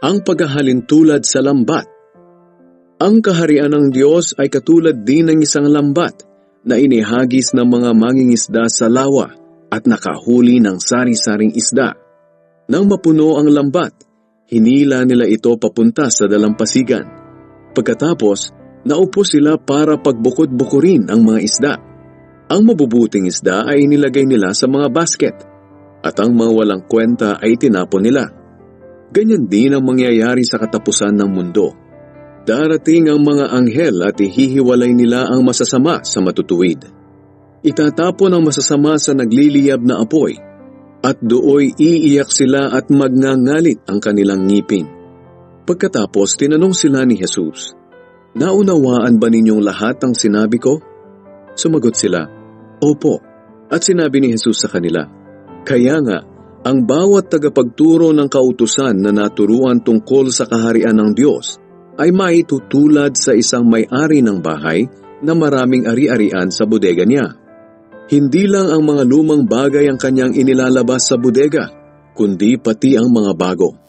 ang paghahalin tulad sa lambat. Ang kaharian ng Diyos ay katulad din ng isang lambat na inihagis ng mga mangingisda sa lawa at nakahuli ng sari-saring isda. Nang mapuno ang lambat, hinila nila ito papunta sa dalampasigan. Pagkatapos, naupo sila para pagbukod-bukurin ang mga isda. Ang mabubuting isda ay nilagay nila sa mga basket at ang mga walang kwenta ay tinapon nila. Ganyan din ang mangyayari sa katapusan ng mundo. Darating ang mga anghel at ihihiwalay nila ang masasama sa matutuwid. Itatapon ang masasama sa nagliliyab na apoy at dooy iiyak sila at magngangalit ang kanilang ngipin. Pagkatapos tinanong sila ni Jesus, Naunawaan ba ninyong lahat ang sinabi ko? Sumagot sila, Opo. At sinabi ni Jesus sa kanila, Kaya nga, ang bawat tagapagturo ng kautusan na naturuan tungkol sa kaharian ng Diyos ay maitutulad sa isang may-ari ng bahay na maraming ari-arian sa bodega niya. Hindi lang ang mga lumang bagay ang kanyang inilalabas sa bodega, kundi pati ang mga bago.